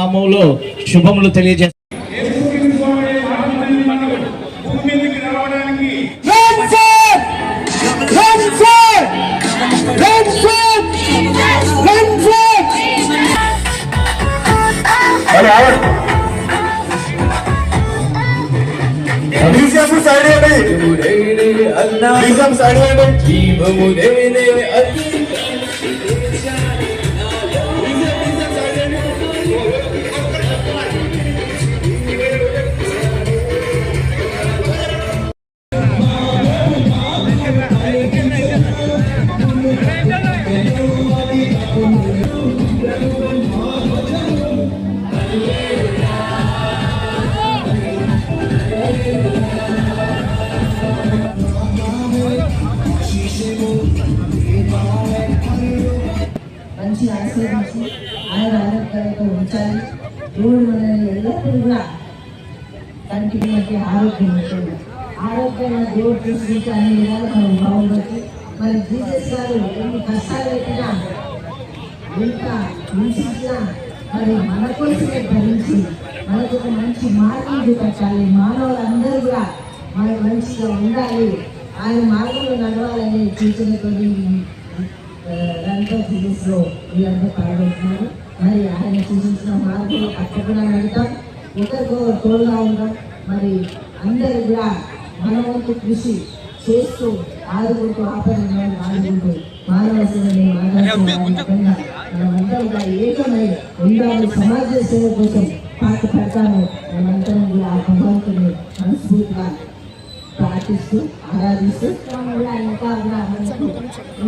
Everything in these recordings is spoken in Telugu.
నామంలో శుభములు తెలియజేస్తాం భూమి మీదకి రావడానికి దేవుడు మనల్ని ఎల్లప్పుడూ కూడా కంటికి మంచి ఆరోగ్యం ఉంటుంది ఆరోగ్యంగా దేవుడు తీసుకుంటే అన్ని విధాలు మనం బాగుండొచ్చు మరి జీసస్ గారు ఎన్ని కష్టాలు పెట్టినా ఎంత హింసించినా మరి మన కోసమే భరించి మనకు ఒక మంచి మార్గం చూపించాలి మానవులందరూ కూడా మనం మంచిగా ఉండాలి ఆయన మార్గంలో నడవాలని సూచనతోని దాంతో ఫిజిక్స్లో వీళ్ళందరూ పాల్గొంటున్నారు మరి ఆయన సూచించిన మార్గంలో తప్పకుండా నడుతాం ఒకరికో తోడుగా ఉంటాం. మరి అందరూ కూడా మన వంతు కృషి చేస్తూ ఆదుకుంటూ ఆపదలను ఆదుకుంటూ మానవ సేవని మానవ కూడా ఏకమై ఉండాలి సమాజ సేవ కోసం పాటు పడతాము. మనమందరం కూడా ఆ భగవంతుని మనస్ఫూర్తిగా ప్రార్థిస్తూ ఆరాధిస్తూ కూడా ఇంకా కూడా మనకు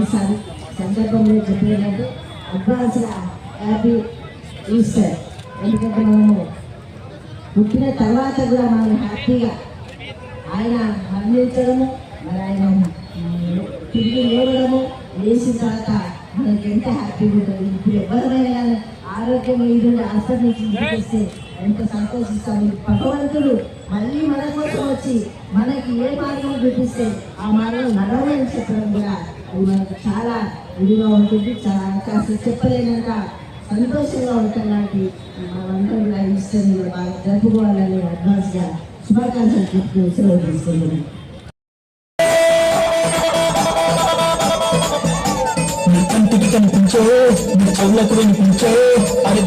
ఈసారి సందర్భంలో చెప్పినట్టు అడ్వాన్స్ హ్యాపీ ఈస్టర్ ఎందుకంటే మనము పుట్టిన తర్వాత కూడా మనం హ్యాపీగా ఆయన మరణించడము మరి ఆయన తిరిగి లేవడము లేచిన తర్వాత మనకి ఎంత హ్యాపీగా ఉంటుంది. ఇప్పుడు ఎవరైనా ఆరోగ్యం ఇది హాస్పిటల్ నుంచి ఇంటికి ఎంత సంతోషిస్తాము. భగవంతుడు మళ్ళీ మన కోసం వచ్చి మనకి ఏ మార్గం చూపిస్తే ఆ మార్గం నడవని చెప్పడం కూడా మనకు చాలా ఇదిగా ఉంటుంది చాలా కాస్త చెప్పలేనంత సంతోషంగా ఉంటున్నట్టు మనందరం కూడా ఇష్టం బాగా జరుపుకోవాలని అడ్వాన్స్గా శుభాకాంక్షలు చెప్తూ సెలవు తీసుకున్నాను కంటికి కనిపించే నీ చెవులకు వినిపించే అది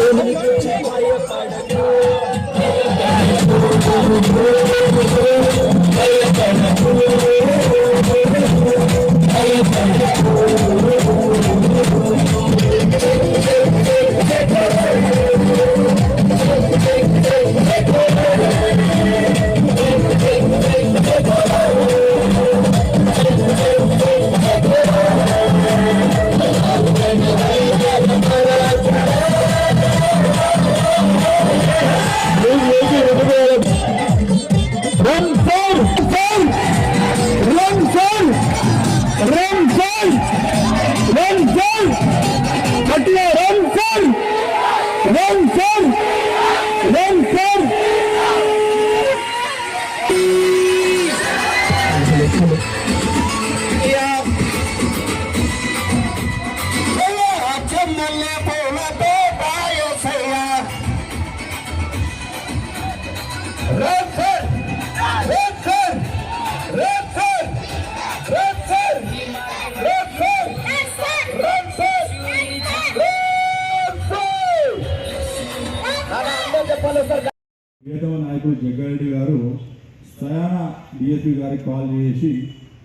డిఎస్పీ గారికి కాల్ చేసి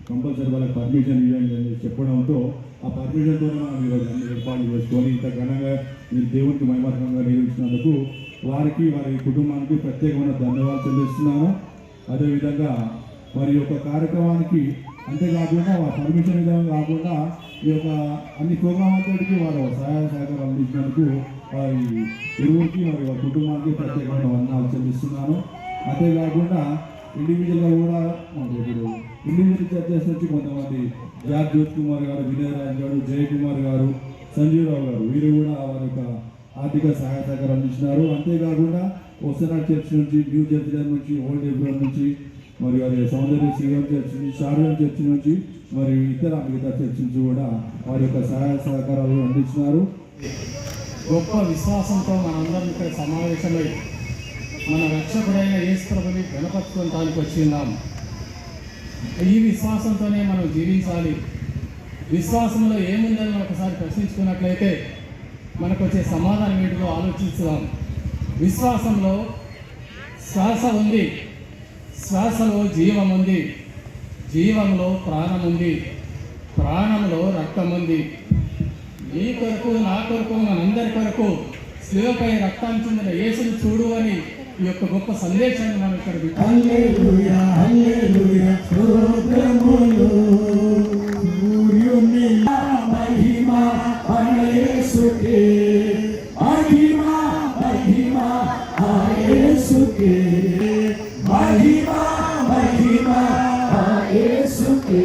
కంపల్సరీ వాళ్ళకి పర్మిషన్ ఇవ్వండి అని చెప్పడంతో ఆ పర్మిషన్తో మనం ఈరోజు అన్ని ఏర్పాట్లు చేసుకొని ఇంత ఘనంగా మీరు దేవునికి మహిమాత్మకంగా నిర్వహించినందుకు వారికి వారి కుటుంబానికి ప్రత్యేకమైన ధన్యవాదాలు చెల్లిస్తున్నాము అదేవిధంగా మరి యొక్క కార్యక్రమానికి అంతేకాకుండా ఆ పర్మిషన్ విధానం కాకుండా ఈ యొక్క అన్ని ప్రోగ్రామాలతోటికి వారు సహాయ సహకారం అందించినందుకు వారి ఇరువురికి మరి వారి కుటుంబానికి ప్రత్యేకమైన వందనాలు చెల్లిస్తున్నాను. అంతేకాకుండా ఇండివిజువల్గా కూడా మాకు ఇప్పుడు ఇండివిజువల్ చర్చస్ నుంచి కొంతమంది జార్జ్ జ్యోత్ కుమార్ గారు వినయ్ రాజ్ గారు జయకుమార్ గారు సంజీవరావు గారు వీరు కూడా వారి యొక్క ఆర్థిక సహాయ సహకారం అందించినారు. అంతేకాకుండా ఒసనాడ్ చర్చ్ నుంచి న్యూ చర్చ్ నుంచి ఓల్డ్ ఏప్రిల్ నుంచి మరి వారి సౌందర్య శ్రీరామ్ చర్చ్ నుంచి శారదం చర్చ్ నుంచి మరి ఇతర మిగతా చర్చ్ నుంచి కూడా వారి యొక్క సహాయ సహకారాలు అందించినారు. గొప్ప విశ్వాసంతో మనందరం ఇక్కడ సమావేశమై మన రక్షకుడైన ఈశ్వరుని గణపత్వంతానికి వచ్చి వచ్చిందాం ఈ విశ్వాసంతోనే మనం జీవించాలి. విశ్వాసంలో ఏముందని ఒకసారి ప్రశ్నించుకున్నట్లయితే మనకు వచ్చే సమాధానం ఏంటిదో ఆలోచిస్తాం విశ్వాసంలో శ్వాస ఉంది. శ్వాసలో జీవం ఉంది. జీవంలో ప్రాణం ఉంది. ప్రాణంలో రక్తం ఉంది. నీ కొరకు నా కొరకు మనందరి కొరకు శివపై రక్తం చెందిన యేసును చూడు అని ఈ యొక్క గొప్ప సందేశాన్ని మనం ఇక్కడ వింటాం. హల్లెలూయా హల్లెలూయా స్తోత్రములు సూర్యుని మహిమ యేసుకే మహిమ మహిమ యేసుకే మహిమ మహిమ యేసుకే